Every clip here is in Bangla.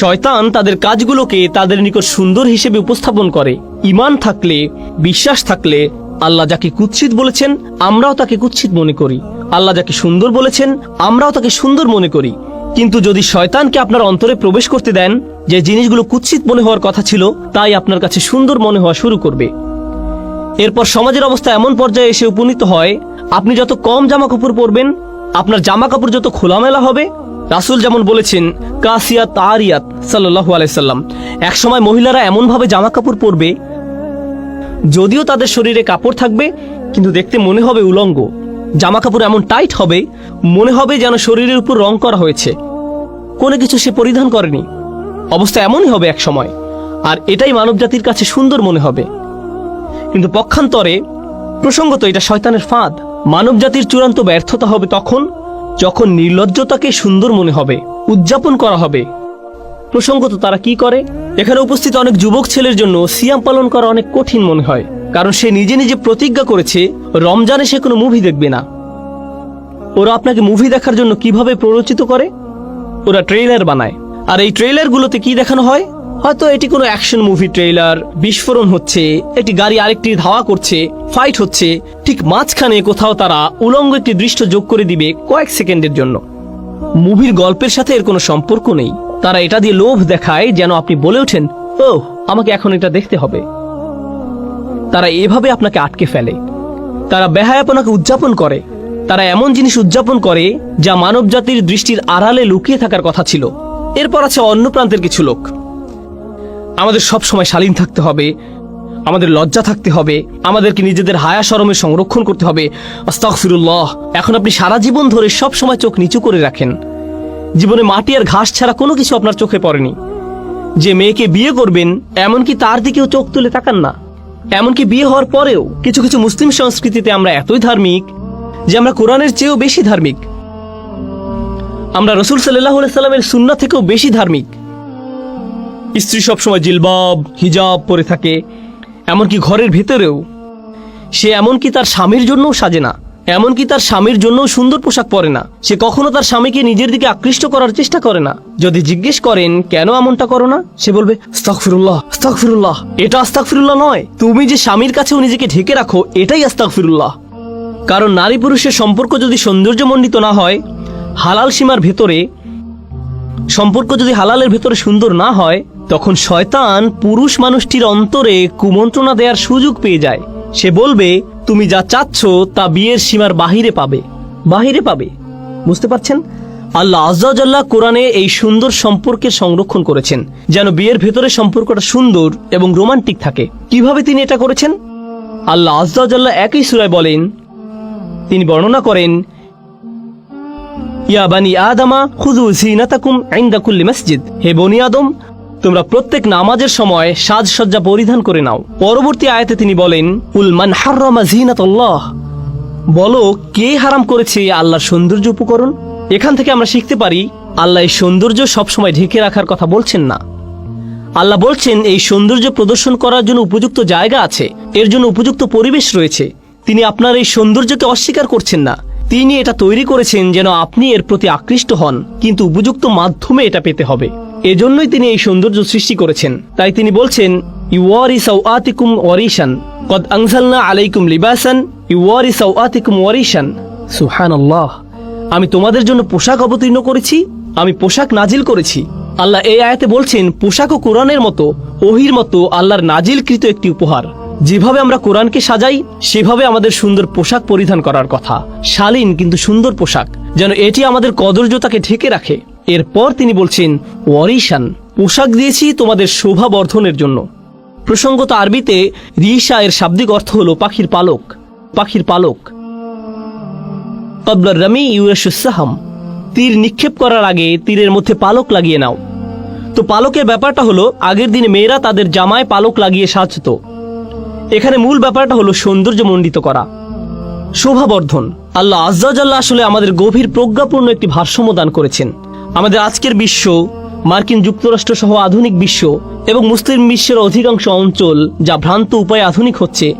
শয়তান তাদের কাজগুলোকে তাদের নিকট সুন্দর হিসেবে উপস্থাপন করে। ইমান থাকলে, বিশ্বাস থাকলে আল্লাহ যাকে কুৎসিত বলেছেন, আমরাও তাকে কুৎসিত মনে করি। আল্লাহ যাকে সুন্দর বলেছেন, আমরাও তাকে সুন্দর মনে করি। কিন্তু যদি শয়তানকে আপনার অন্তরে প্রবেশ করতে দেন, যে জিনিসগুলো কুৎসিত মনে হওয়ার কথা ছিল, তাই আপনার কাছে সুন্দর মনে হওয়া শুরু করবে। এরপর সমাজের অবস্থা এমন পর্যায়ে এসে উপনীত হয়, আপনি যত কম জামা কাপড় পরবেন, আপনার জামা কাপড় যত খোলামেলা হবে রাসুল যেমন বলেছেন কাসিয়াত আরিয়াত সাল্লাহু আলাইসাল্লাম এক সময় মহিলারা এমনভাবে জামা কাপড় পরবে, যদিও তাদের শরীরে কাপড় থাকবে, কিন্তু দেখতে মনে হবে উলঙ্গ। জামা কাপড় এমন টাইট হবে, মনে হবে যেন শরীরের উপর রং করা হয়েছে। কোনো কিছু সে পরিধান করেনি। অবস্থা এমনই হবে এক সময় আর এটাই মানবজাতির কাছে সুন্দর মনে হবে। কিন্তু পক্ষান্তরে প্রসঙ্গত এটা শয়তানের ফাঁদ। মানবজাতির চূড়ান্ত ব্যর্থতা হবে তখন যখন নির্লজ্জতাকে সুন্দর মনে হবে, উদযাপন করা হবে। প্রসঙ্গত তারা কি করে? এখানে উপস্থিত অনেক যুবক ছেলের জন্য সিয়াম পালন করা অনেক কঠিন মনে হয়, কারণ সে নিজে নিজে প্রতিজ্ঞা করেছে, রমজানে সে কোনো মুভি দেখবে না। ওরা আপনাকে মুভি দেখার জন্য কীভাবে প্ররোচিত করে? ওরা ট্রেলার বানায়। আর এই ট্রেলারগুলোতে কি দেখানো হয়? হয়তো এটি কোনো অ্যাকশন মুভি ট্রেলার বিস্ফোরণ হচ্ছে একটি গাড়ি আরেকটি ধাওয়া করছে, ফাইট হচ্ছে ঠিক মাঝখানে কোথাও তারা উলঙ্গ একটি দৃশ্য যোগ করে দিবে কয়েক সেকেন্ডের জন্য। মুভির গল্পের সাথে এর কোনো সম্পর্ক নেই। তারা এটা দিয়ে লোভ দেখায় যেন আপনি বলে ওঠেন ও আমাকে এখন এটা দেখতে হবে। তারা এভাবে আপনাকে আটকে ফেলে। তারা বেহায়াপনাকে উদযাপন করে। তারা এমন জিনিস উদযাপন করে যা মানব জাতির দৃষ্টির আড়ালে লুকিয়ে থাকার কথা ছিল। এরপর আছে অন্য প্রান্তের কিছু লোক। আমাদের সব সময় শালীন থাকতে হবে। আমাদের লজ্জা থাকতে হবে, আমাদেরকে নিজেদের হায়া শরমের সংরক্ষণ করতে হবে। আস্তাগফিরুল্লাহ, এখন আপনি সারা জীবন ধরে সব সময় চোখ নিচু করে রাখেন। জীবনে মাটি আর ঘাস ছাড়া কোনো কিছু আপনার চোখে পড়েনি। যে মেয়েকে বিয়ে করবেন, এমনকি তার দিকেও চোখ তুলে তাকান না। এমনকি বিয়ে হওয়ার পরেও কিছু কিছু মুসলিম সংস্কৃতিতে আমরা এতই ধার্মিক যে আমরা কোরআনের চেয়েও বেশি ধার্মিক। আমরা রসুল সাল্লাহ সাল্লামের সুন্না থেকেও বেশি ধার্মিক। স্ত্রী সবসময় জিলবাব, হিজাব পরে থাকে। এমনকি ঘরের ভেতরেও। সে এমনকি তার স্বামীর জন্যও সাজে না। এমনকি তার স্বামীর জন্যও সুন্দর পোশাক পরে না। সে কখনো তার স্বামীকে নিজের দিকে আকৃষ্ট করার চেষ্টা করে না। যদি জিজ্ঞেস করেন, কেন এমনটা করো না? সে বলবে এটা আস্তাগফিরুল্লাহ নয়। তুমি যে স্বামীর কাছেও নিজেকে ঢেকে রাখো, এটাই আস্তাগফিরুল্লাহ। কারণ নারী পুরুষের সম্পর্ক যদি সৌন্দর্যমণ্ডিত না হয়, হালাল সীমার ভেতরে সম্পর্ক যদি হালালের ভেতরে সুন্দর না হয় তখন শয়তান পুরুষ মানুষটির অন্তরে কুমন্ত্রণা দেওয়ার সুযোগ পেয়ে যায়। সে বলবে, তুমি যা চাচ্ছ তা বিয়ের সীমার বাহিরে পাবে। বাহিরে পাবে। বুঝতে পারছেন? আল্লাহ আজ্লাহ কোরআনে এই সুন্দর সম্পর্কের সংরক্ষণ করেছেন, যেন বিয়ের ভেতরে সম্পর্কটা সুন্দর এবং রোমান্টিক থাকে। কীভাবে তিনি এটা করেছেন? আল্লাহ আজ্লাহ একই সুরায় বলেন, তিনি বর্ণনা করেন, ইয়া বানি আদামা খুদু জিনাতাকুম ইনদা কুল্লি মসজিদ। হে বনি আদম তোমরা প্রত্যেক নামাজের সময় সাজসজ্জা পরিধান করে নাও। পরবর্তী আয়াতে তিনি বলেন, উল মান হাররামা জিনাতাল্লাহ বলো, কে হারাম করেছে আল্লাহর সৌন্দর্য উপকরণ? এখান থেকে আমরা শিখতে পারি, আল্লাহ এই সৌন্দর্য সবসময় ঢেকে রাখার কথা বলছেন না। আল্লাহ বলছেন, এই সৌন্দর্য প্রদর্শন করার জন্য উপযুক্ত জায়গা আছে। এর জন্য উপযুক্ত পরিবেশ রয়েছে। তিনি আপনার এই সৌন্দর্যকে অস্বীকার করছেন না। তিনি এটা তৈরি করেছেন যেন আপনি এর প্রতি আকৃষ্ট হন, কিন্তু উপযুক্ত মাধ্যমে এটা পেতে হবে। এজন্যই তিনি এই সৌন্দর্য সৃষ্টি করেছেন। তাই তিনি বলছেন কদ আলাইকুম আমি তোমাদের জন্য পোশাক অবতীর্ণ করেছি, আমি পোশাক নাজিল করেছি। আল্লাহ এই আয়াতে বলছেন, পোশাক ও কোরআনের মতো, ওহির মতো আল্লাহর নাজিলকৃত একটি উপহার। যেভাবে আমরা কোরআনকে সাজাই, সেভাবে আমাদের সুন্দর পোশাক পরিধান করার কথা। শালীন কিন্তু সুন্দর পোশাক, যেন এটি আমাদের কদর্যতাকে ঢেকে রাখে। এরপর তিনি বলছেন, ওয়ারিশান, পোশাক দিয়েছি তোমাদের শোভা বর্ধনের জন্য। প্রসঙ্গত আরবিতে, রিশা এর শাব্দিক অর্থ হলো পাখির পালক পাখির পালক। কবলার রামি ইউরেশুসাহাম তীর নিক্ষেপ করার আগে তীরের মধ্যে পালক লাগিয়ে নাও। তো পালকের ব্যাপারটা হলো, আগের দিনে মেয়েরা তাদের জামায় পালক লাগিয়ে সাজতো। এখানে মূল ব্যাপারটা হলো সৌন্দর্যমণ্ডিত করা। শোভাবর্ধন, আল্লাহ আজ্জাল্লাহ আসলে আমাদের গভীর প্রজ্ঞাপূর্ণ একটি ভারসাম্য দান করেছেন। আমাদের আজকের বিশ্ব, মার্কিন যুক্তরাষ্ট্র সহ আধুনিক বিশ্ব এবং মুসলিম বিশ্বের অধিকাংশ অঞ্চল যা ভ্রান্ত উপায়ে আধুনিক হচ্ছে,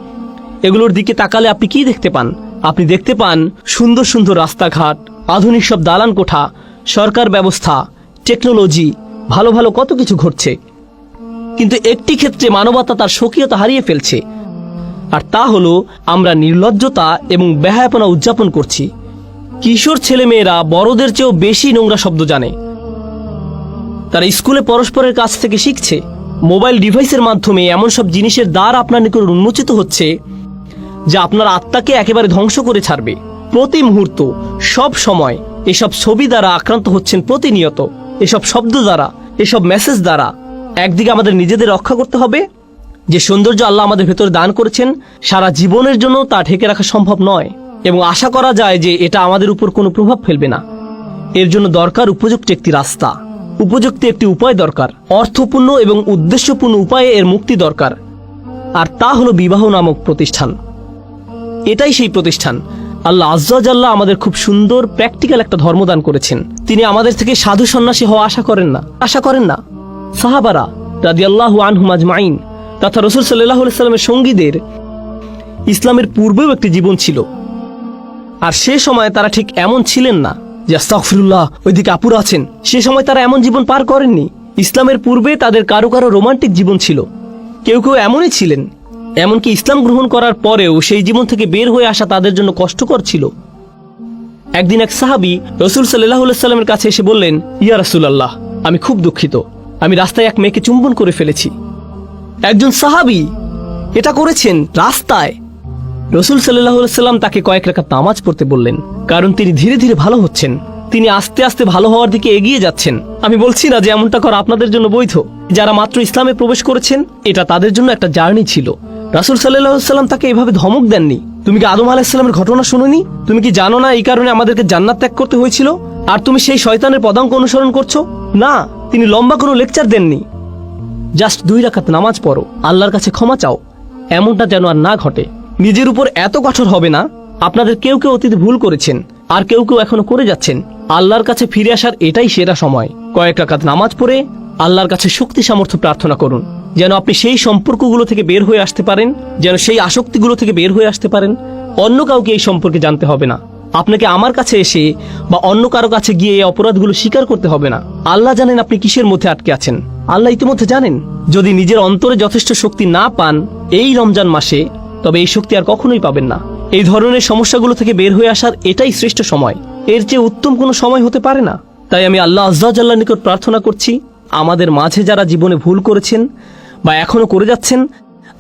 এগুলোর দিকে তাকালে আপনি কি দেখতে পান? আপনি দেখতে পান সুন্দর সুন্দর রাস্তাঘাট, আধুনিক সব দালান কোঠা, সরকার ব্যবস্থা, টেকনোলজি, ভালো ভালো কত কিছু ঘটছে। কিন্তু একটি ক্ষেত্রে মানবতা তার স্বকীয়তা হারিয়ে ফেলছে। আর তা হলো আমরা নির্লজ্জতা এবং বেহায়াপনা উদযাপন করছি। কিশোর ছেলেমেয়েরা বড়দের চেয়েও বেশি নোংরা শব্দ জানে। তারা স্কুলে পরস্পরের কাছ থেকে শিখছে, মোবাইল ডিভাইসের মাধ্যমে এমন সব জিনিসের দ্বার আপনার নিকট উন্মোচিত হচ্ছে, যা আপনার আত্মাকে একেবারে ধ্বংস করে ছাড়বে। প্রতি মুহূর্ত, সব সময় এসব ছবি দ্বারা আক্রান্ত হচ্ছেন প্রতিনিয়ত। এসব শব্দ দ্বারা, এসব মেসেজ দ্বারা একদিকে আমাদের নিজেদের রক্ষা করতে হবে, যে সৌন্দর্য আল্লাহ আমাদের ভেতরে দান করেছেন, সারা জীবনের জন্য তা ঢেকে রাখা সম্ভব নয়। এবং আশা করা যায় যে এটা আমাদের উপর কোনো প্রভাব ফেলবে না। এর জন্য দরকার উপযুক্ত একটি রাস্তা। উপযুক্ত একটি উপায় দরকার। অর্থপূর্ণ এবং উদ্দেশ্যপূর্ণ উপায়ে এর মুক্তি দরকার। আর তা হলো বিবাহ নামক প্রতিষ্ঠান। এটাই সেই প্রতিষ্ঠান। আল্লাহ আজ্লাহ আমাদের খুব সুন্দর প্র্যাকটিক্যাল একটা ধর্মদান করেছেন। তিনি আমাদের থেকে সাধু সন্ন্যাসী হওয়া আশা করেন না। আশা করেন না। সাহাবারা রাদি আল্লাহ আনহুম আজমাইন, তথা রসুল সাল্লাহ সাল্লামের সঙ্গীদের ইসলামের পূর্বেও একটি জীবন ছিল। আর সে সময় তারা ঠিক এমন ছিলেন না যে আস্তাগফিরুল্লাহ, ওইদিকে আপুরা আছেন। সে সময় তারা এমন জীবন পার করেননি। ইসলামের পূর্বে তাদের কারও কারও রোমান্টিক জীবন ছিল। কেউ কেউ এমনই ছিলেন। এমনকি ইসলাম গ্রহণ করার পরেও সেই জীবন থেকে বের হয়ে আসা তাদের জন্য কষ্টকর ছিল। একদিন এক সাহাবি রসুল সাল্লাহ সাল্লামের কাছে এসে বললেন, ইয়া রাসুলাল্লাহ, আমি খুব দুঃখিত। আমি রাস্তায় এক মেয়েকে চুম্বন করে ফেলেছি। একজন সাহাবি এটা করেছেন রাস্তায়। রসুল সাল্লাহ সাল্লাম তাকে কয়েক রেখা নামাজ পড়তে বললেন, কারণ তিনি ধীরে ধীরে ভালো হচ্ছেন। তিনি আস্তে আস্তে ভালো হওয়ার দিকে এগিয়ে যাচ্ছেন। আমি বলছি না যে এমনটা করা আপনাদের জন্য বৈধ। যারা মাত্র ইসলামে প্রবেশ করেছেন, এটা তাদের জন্য একটা জার্নি ছিল। রাসুল সাল্লাহ সাল্লাম তাকে এভাবে ধমক দেননি। তুমি কি আদম আলাহিসাল্লামের ঘটনা শুনোনি? তুমি কি জানো না এই কারণে আমাদেরকে জান্নাত ত্যাগ করতে হয়েছিল? আর তুমি সেই শয়তানের পদাঙ্ক অনুসরণ করছ? না, তিনি লম্বা কোনো লেকচার দেননি। জাস্ট দুই রাকাত নামাজ পড়ো, আল্লাহর কাছে ক্ষমা চাও। এমনটা যেন আর না ঘটে। নিজের উপর এত কঠোর হবে না, আপনাদের কেউ কেউ অতীতে ভুল করেছেন আর কেউ কেউ এখনও করে যাচ্ছেন। আল্লাহর কাছে ফিরে আসার এটাই সেরা সময়। কয়েক রাকাত নামাজ পড়ে আল্লাহর কাছে শক্তি সামর্থ্য প্রার্থনা করুন, যেন আপনি সেই সম্পর্কগুলো থেকে বের হয়ে আসতে পারেন, যেন সেই আসক্তিগুলো থেকে বের হয়ে আসতে পারেন। অন্য কাউকে এই সম্পর্কে জানতে হবে না। আপনাকে আমার কাছে এসে বা অন্য কারও কাছে গিয়ে এই অপরাধগুলো স্বীকার করতে হবে না। আল্লাহ জানেন আপনি কিসের মধ্যে আটকে আছেন। আল্লাহ ইতিমধ্যে জানেন, যদি নিজের অন্তরে যথেষ্ট শক্তি না পান, এই রমজান মাসে তবে এই শক্তি আর কখনোই পাবেন না। এই ধরনের সমস্যাগুলো থেকে বের হয়ে আসার এটাই শ্রেষ্ঠ সময়। এর চেয়ে উত্তম কোনো সময় হতে পারে না। তাই আমি আল্লাহ আজ্লাহ নিকট প্রার্থনা করছি, আমাদের মাঝে যারা জীবনে ভুল করেছেন বা এখনও করে যাচ্ছেন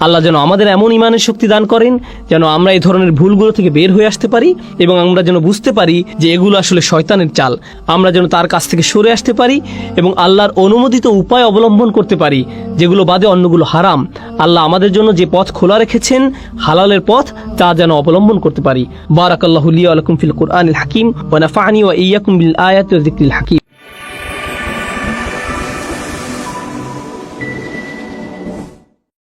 আল্লাহ যেন আমাদের এমন ইমানের শক্তি দান করেন যেন আমরা এই ধরনের ভুলগুলো থেকে বের হয়ে আসতে পারি এবং আমরা যেন বুঝতে পারি যে এগুলো আসলে শয়তানের চাল। আমরা যেন তার কাছ থেকে সরে আসতে পারি এবং আল্লাহর অনুমোদিত উপায় অবলম্বন করতে পারি, যেগুলো বাদে অন্যগুলো হারাম। আল্লাহ আমাদের জন্য যে পথ খোলা রেখেছেন, হালালের পথ, তা যেন অবলম্বন করতে পারি। বারাকাল্লাহুলিয়া আলকুম ফিল কুরআনিল হাকিম ওয়া নাফানি ওয়া ইয়াকুম বিল আয়াতি হাকিম।